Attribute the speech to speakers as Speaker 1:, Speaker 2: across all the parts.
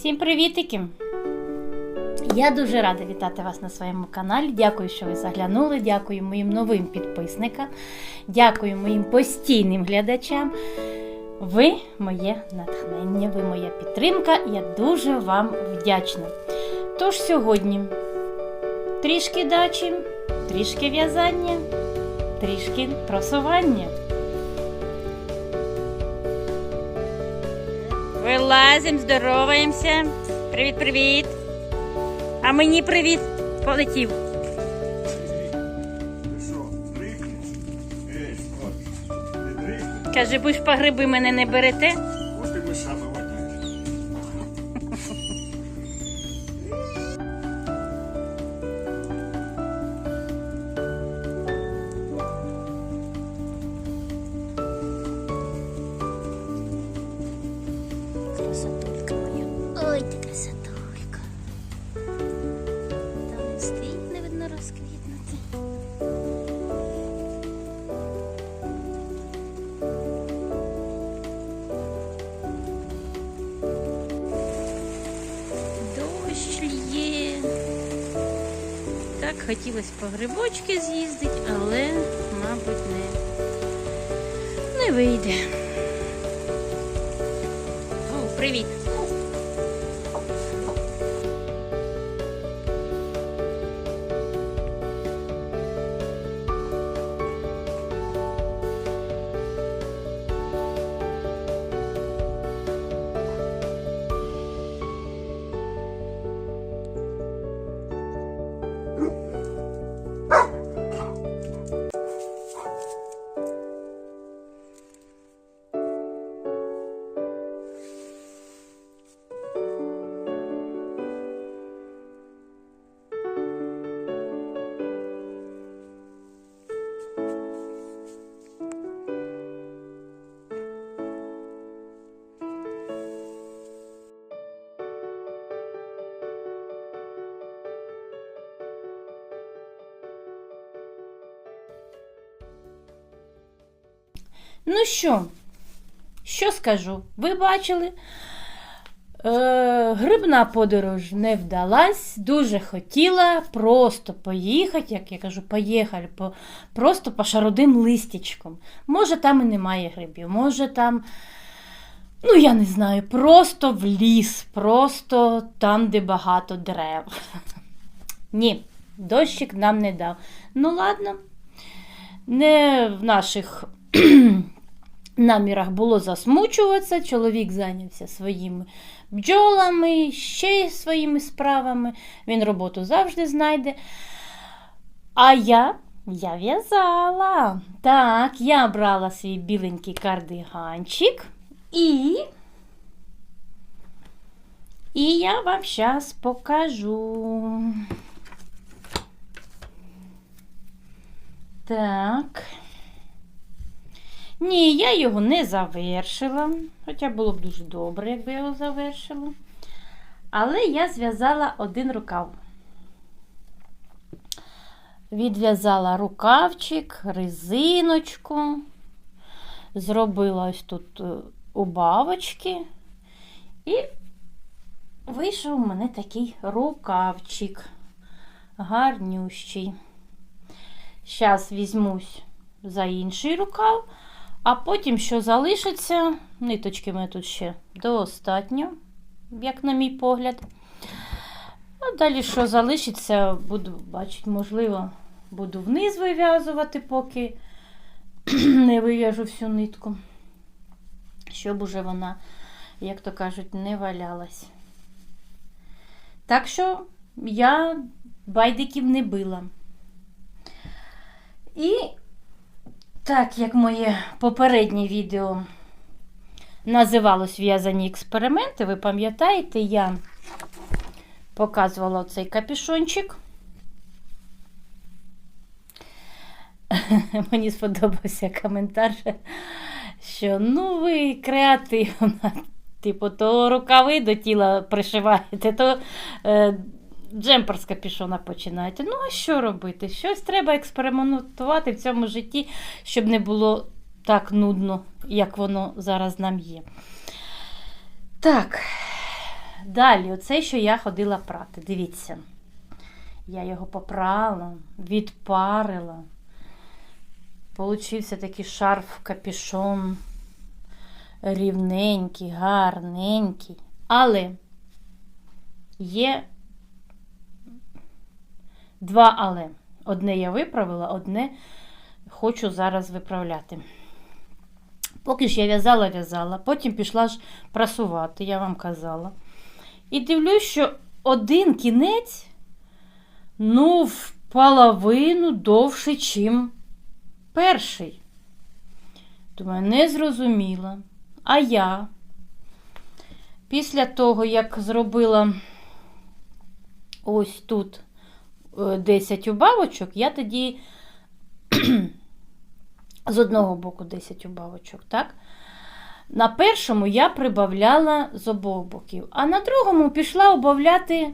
Speaker 1: Всім привітики! Я дуже рада вітати вас на своєму каналі. Дякую, що ви заглянули. Дякую моїм новим підписникам. Дякую моїм постійним глядачам. Ви моє натхнення, ви моя підтримка. Я дуже вам вдячна. Тож сьогодні трішки дачі, трішки в'язання, трішки просування. Вилазимо, здороваємося. Привіт, привіт. А мені привіт полетів. Каже, будеш по гриби мене не берете. Так хотілося по грибочки з'їздити, але, мабуть, не, не вийде. О, привіт. Ну що, що скажу? Ви бачили? Е, грибна подорож не вдалась, дуже хотіла просто поїхати, як я кажу, поїхали по, просто по шародим листячком. Може, там і немає грибів, може там, ну я не знаю, просто в ліс, просто там, де багато дерев. Ні, дощик нам не дав. Ну ладно, не в наших намірах було засмучуватися. Чоловік зайнявся своїми бджолами, ще й своїми справами. Він роботу завжди знайде. А я, я в'язала. Так, я брала свій біленький кардиганчик і. І я вам зараз покажу. Так. Ні, я його не завершила, хоча було б дуже добре, якби я його завершила. Але я зв'язала один рукав. Відв'язала рукавчик, резиночку, зробила ось тут е, убавочки. І вийшов у мене такий рукавчик. Гарнющий. Зараз візьмусь за інший рукав, а потім, що залишиться, ниточки мене тут ще достатньо, як на мій погляд. А далі, що залишиться, буду бачити, можливо, буду вниз вив'язувати, поки не вив'яжу всю нитку, щоб уже вона, як то кажуть, не валялась. Так що я байдиків не била. І так як моє попереднє відео називалось В'язані експерименти, ви пам'ятаєте, я показувала цей капюшончик. Мені сподобався коментар, що ну ви креативна. Типу, то рукави до тіла пришиваєте, то е, джемпер з капюшона починаєте. Ну, а що робити? Щось треба експериментувати в цьому житті, щоб не було так нудно, як воно зараз нам є. Так, далі, оце, що я ходила прати. Дивіться. Я його попрала, відпарила. Получився такий шарф капюшон. Рівненький, гарненький. Але є два але. Одне я виправила, одне хочу зараз виправляти. Поки ж я в'язала, в'язала, потім пішла ж прасувати, я вам казала. І дивлюсь, що один кінець, ну, в половину довший, чим перший. Думаю, не зрозуміла. А я після того, як зробила ось тут 10 убавочок, я тоді з одного боку 10 убавочок, так? На першому я прибавляла з обох боків, а на другому пішла убавляти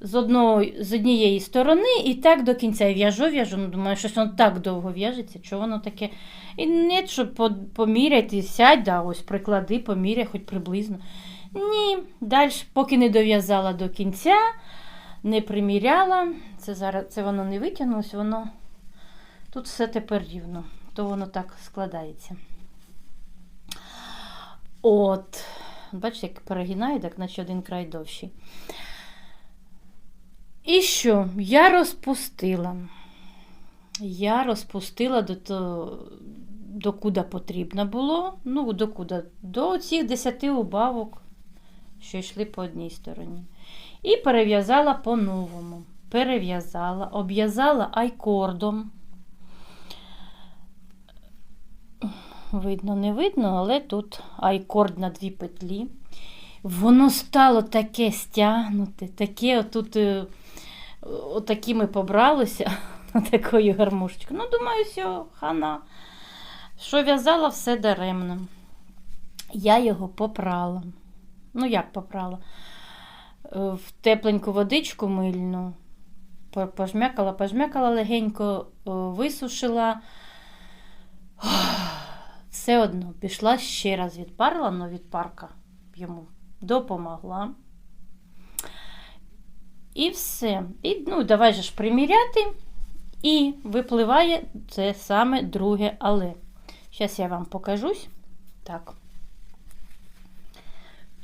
Speaker 1: з, одного, з однієї сторони і так до кінця в'яжу, в'яжу. Ну, думаю, щось воно так довго в'яжеться, що воно таке. І не, щоб по- поміряти, сядь, да, ось приклади, поміряй, хоч приблизно. Ні, далі, поки не дов'язала до кінця, не приміряла. Це зараз це воно не витягнулося, воно тут все тепер рівно, то воно так складається. От, бачите, як перегинаю, так наче один край довший. І що? Я розпустила. Я розпустила до того, до куди потрібно було. Ну, до куди? До цих 10 убавок, що йшли по одній стороні. І перев'язала по-новому. Перев'язала, обв'язала айкордом. Видно, не видно, але тут айкорд на дві петлі. Воно стало таке стягнуте, таке отут е, отакими побралося, такою гармошечкою. Ну, думаю, все, хана. Що в'язала, все даремно. Я його попрала. Ну, як попрала? В тепленьку водичку мильну. Пожмякала, пожмякала легенько, висушила. Все одно пішла ще раз відпарила, але відпарка йому допомогла. І все. І, ну, давай же ж приміряти. І випливає це саме друге але. Зараз я вам покажусь. Так.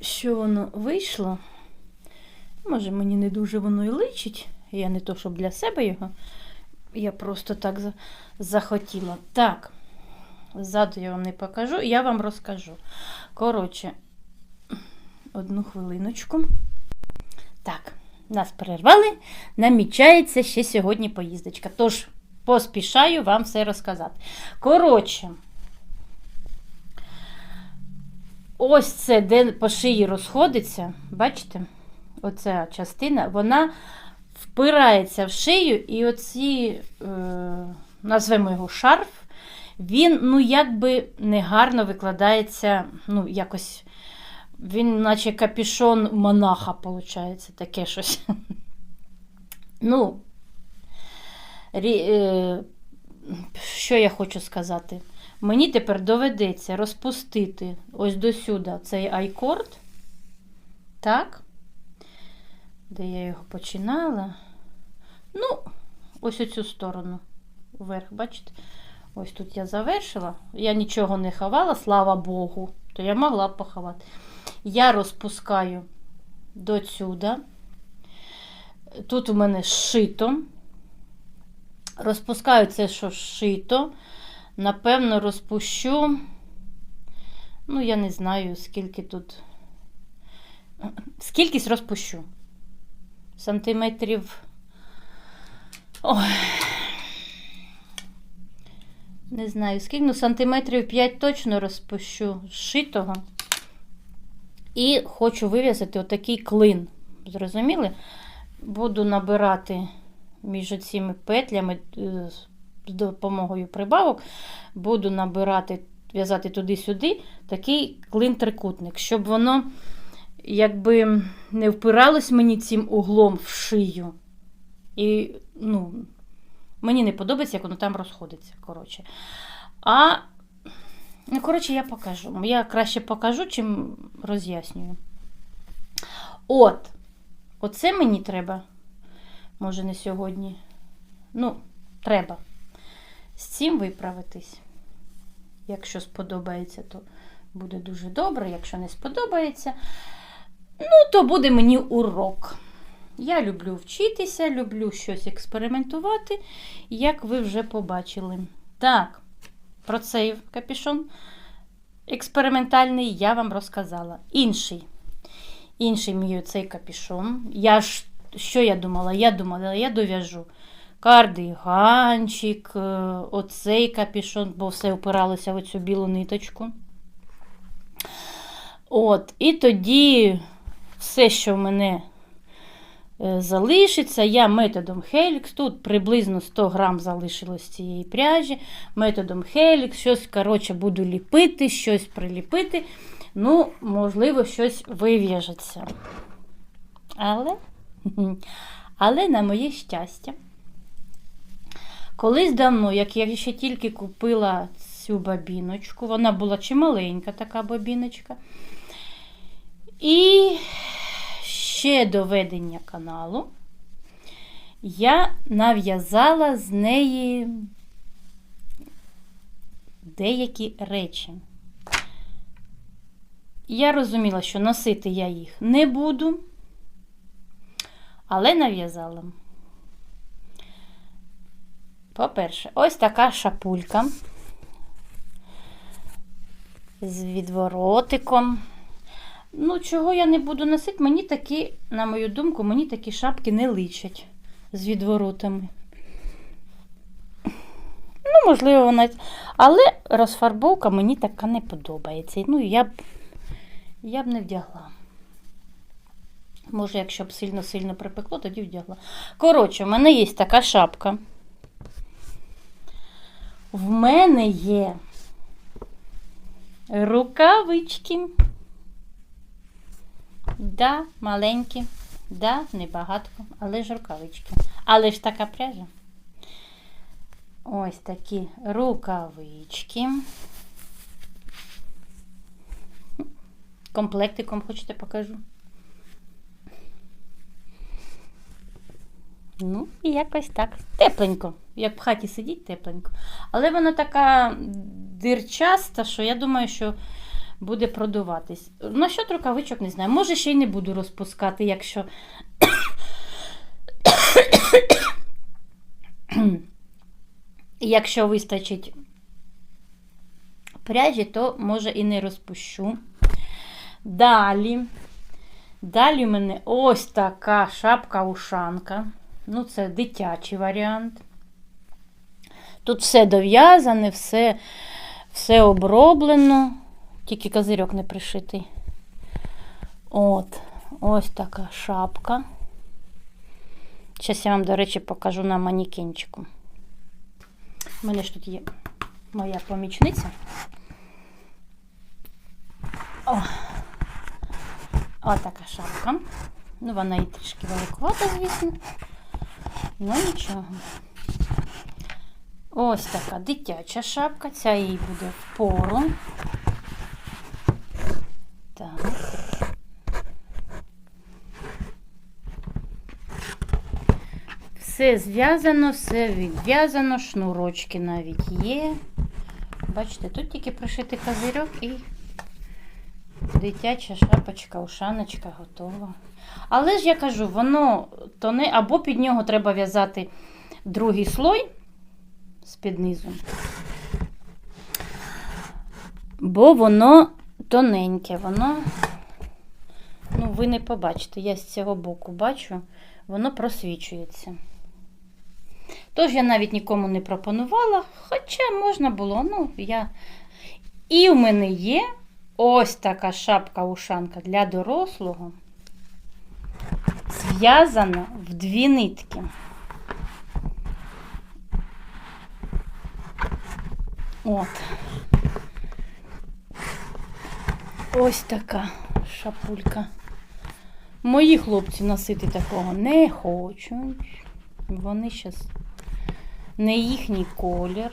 Speaker 1: Що воно вийшло? Може, мені не дуже воно і личить. Я не то, щоб для себе його. Я просто так захотіла. Так. Ззаду я вам не покажу, я вам розкажу. Коротше, одну хвилиночку. Так, нас перервали. Намічається ще сьогодні поїздочка. Тож поспішаю вам все розказати. Коротше, ось це, де по шиї розходиться, бачите? Оця частина, вона впирається в шию, і оці, е, назвемо його шарф, він, ну, якби негарно викладається, ну, якось. Він, наче капюшон монаха, виходить, таке щось. Ну, е, що я хочу сказати? Мені тепер доведеться розпустити ось до сюди цей айкорд. Так. Де я його починала? Ну, ось оцю сторону. Вверх, бачите? Ось тут я завершила. Я нічого не ховала, слава Богу. То я могла б поховати. Я розпускаю до сюди. Тут у мене шито. Розпускаю це, що шито. Напевно, розпущу. Ну, я не знаю, скільки тут. Скількись розпущу. Сантиметрів. Ой. Не знаю, скільки, ну, сантиметрів 5 точно розпущу шитого. І хочу вив'язати отакий клин. Зрозуміли? Буду набирати між цими петлями е, з допомогою прибавок, буду набирати, в'язати туди-сюди такий клин-трикутник, щоб воно якби не впиралось мені цим углом в шию. І, ну, мені не подобається, як воно там розходиться. коротше. А, ну, коротше, я покажу. Я краще покажу, чим роз'яснюю. От, оце мені треба. Може, не сьогодні. Ну, треба. З цим виправитись. Якщо сподобається, то буде дуже добре. Якщо не сподобається, ну, то буде мені урок. Я люблю вчитися, люблю щось експериментувати, як ви вже побачили. Так, про цей капюшон експериментальний я вам розказала. Інший. Інший мій цей капюшон. Я ж, що я думала? Я думала, я дов'яжу кардиганчик, е, оцей капюшон, бо все опиралося в цю білу ниточку. От, і тоді все, що в мене е, залишиться, я методом Helix, тут приблизно 100 грам залишилось цієї пряжі, методом Helix, щось, коротше, буду ліпити, щось приліпити. Ну, можливо, щось вив'яжеться. Але, але на моє щастя, колись давно, як я ще тільки купила цю бабіночку, вона була чималенька така бабіночка. І ще до ведення каналу я нав'язала з неї деякі речі. Я розуміла, що носити я їх не буду, але нав'язала. По-перше, ось така шапулька з відворотиком. Ну, чого я не буду носити, мені такі, на мою думку, мені такі шапки не личать з відворотами. Ну, можливо, вона. Але розфарбовка мені така не подобається. Ну, я б, я б не вдягла. Може, якщо б сильно-сильно припекло, тоді вдягла. Коротше, в мене є така шапка. В мене є рукавички. Да, маленькі, да, небагатко, але ж рукавички. Але ж така пряжа. Ось такі рукавички. Комплектиком хочете покажу. Ну, і якось так. Тепленько. Як в хаті сидіть, тепленько. Але вона така дирчаста, що я думаю, що буде продуватись. Насчет рукавичок не знаю. Може, ще й не буду розпускати, якщо. Якщо вистачить пряжі, то може і не розпущу. Далі. Далі в мене ось така шапка-ушанка. Ну, це дитячий варіант. Тут все дов'язане, все, все оброблено, тільки козирьок не пришитий. От, ось така шапка. Зараз я вам, до речі, покажу на манікенчику. У мене ж тут є моя помічниця. О, Отака шапка. Ну, вона і трішки великувата, звісно. Ну нічого. Ось така дитяча шапка. Ця їй буде в пору. Так. Все зв'язано, все відв'язано, шнурочки навіть є. Бачите, тут тільки пришитий козирьок і дитяча шапочка, ушаночка готова. Але ж я кажу, воно то не, або під нього треба в'язати другий слой з-під низу. Бо воно тоненьке, воно, ну, ви не побачите, я з цього боку бачу, воно просвічується. Тож я навіть нікому не пропонувала, хоча можна було, ну, я. І в мене є ось така шапка-ушанка для дорослого, зв'язана в дві нитки. От. Ось така шапулька. Мої хлопці носити такого не хочуть. Вони зараз не їхній колір.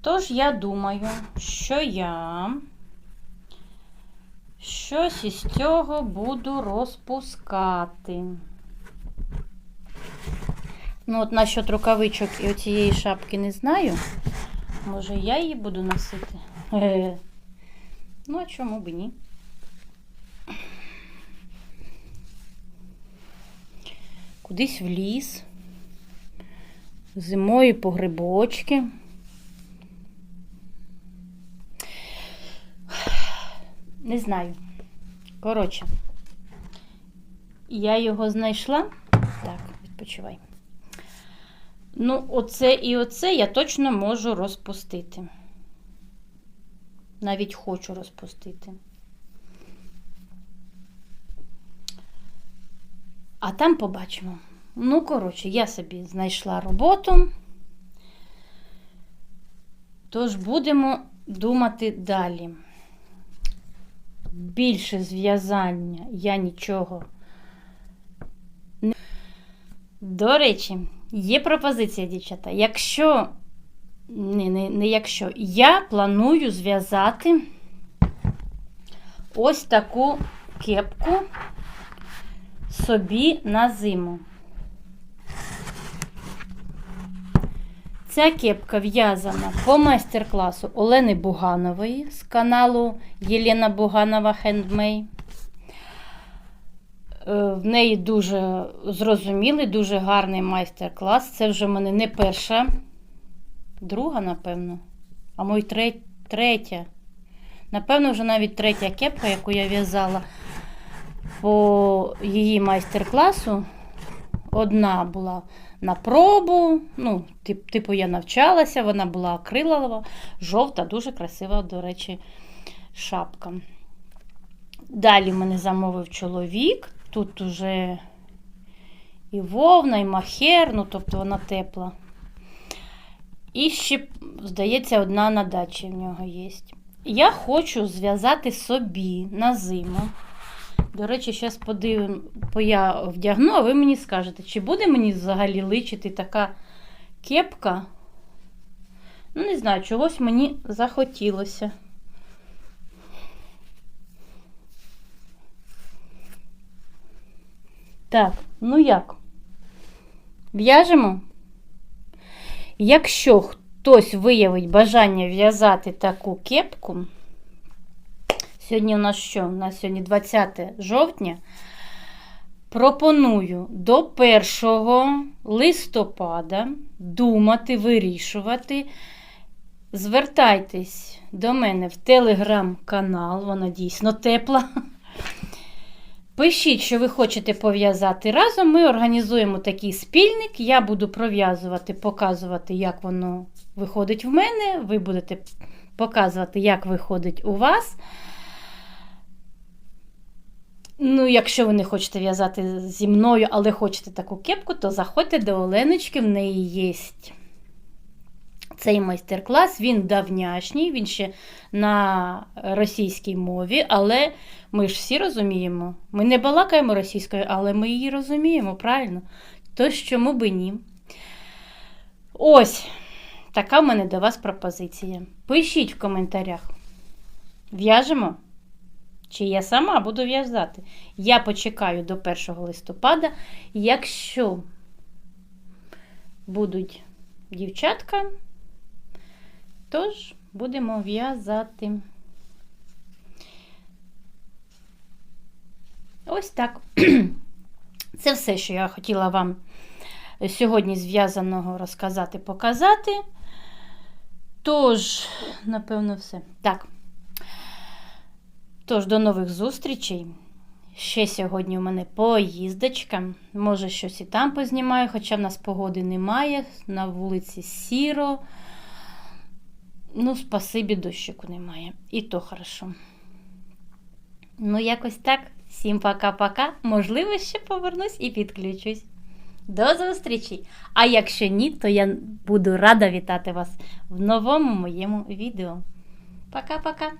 Speaker 1: Тож я думаю, що я щось із цього буду розпускати. Ну, от насчет рукавичок і оцієї шапки не знаю. Може, я її буду носити. Ну, а чому б ні? Кудись в ліс. Зимою по грибочки. Не знаю. Коротше, я його знайшла. Так, відпочивай. Ну, оце і оце я точно можу розпустити. Навіть хочу розпустити. А там побачимо. Ну, коротше, я собі знайшла роботу. Тож будемо думати далі. Більше зв'язання я нічого. не... До речі, є пропозиція, дівчата. Якщо, не, не, не якщо, я планую зв'язати ось таку кепку собі на зиму. Ця кепка в'язана по майстер-класу Олени Буганової з каналу Єлена Буганова Хендмей. В неї дуже зрозумілий, дуже гарний майстер-клас. Це вже в мене не перша, друга, напевно, а мой третя. Напевно, вже навіть третя кепка, яку я в'язала по її майстер-класу. Одна була на пробу, ну, тип, типу, я навчалася, вона була акрилова, жовта, дуже красива, до речі, шапка. Далі мене замовив чоловік. Тут уже і вовна, і махер, ну, тобто вона тепла. І ще, здається, одна на дачі в нього є. Я хочу зв'язати собі на зиму. До речі, зараз подивимо, я вдягну, а ви мені скажете, чи буде мені взагалі личити така кепка? Ну, не знаю, чогось мені захотілося. Так, ну як? В'яжемо? Якщо хтось виявить бажання в'язати таку кепку, Сьогодні у нас що? У нас сьогодні 20 жовтня. Пропоную до 1 листопада думати, вирішувати. Звертайтесь до мене в телеграм-канал, вона дійсно тепла. Пишіть, що ви хочете пов'язати разом. Ми організуємо такий спільник. Я буду пров'язувати, показувати, як воно виходить в мене. Ви будете показувати, як виходить у вас. Ну, якщо ви не хочете в'язати зі мною, але хочете таку кепку, то заходьте до Оленочки, в неї є цей майстер-клас, він давнячній, він ще на російській мові, але ми ж всі розуміємо. Ми не балакаємо російською, але ми її розуміємо, правильно? Тож чому би ні? Ось така в мене до вас пропозиція. Пишіть в коментарях. В'яжемо? Чи я сама буду в'язати. Я почекаю до 1 листопада. Якщо будуть дівчатка, тож будемо в'язати. Ось так. Це все, що я хотіла вам сьогодні зв'язаного розказати, показати. Тож, напевно, все. Так. Тож, до нових зустрічей. Ще сьогодні у мене поїздочка. Може, щось і там познімаю, хоча в нас погоди немає. На вулиці сіро. Ну, спасибі, дощику немає. І то хорошо. Ну, якось так. Всім пока-пока. Можливо, ще повернусь і підключусь. До зустрічі! А якщо ні, то я буду рада вітати вас в новому моєму відео. Пока-пока!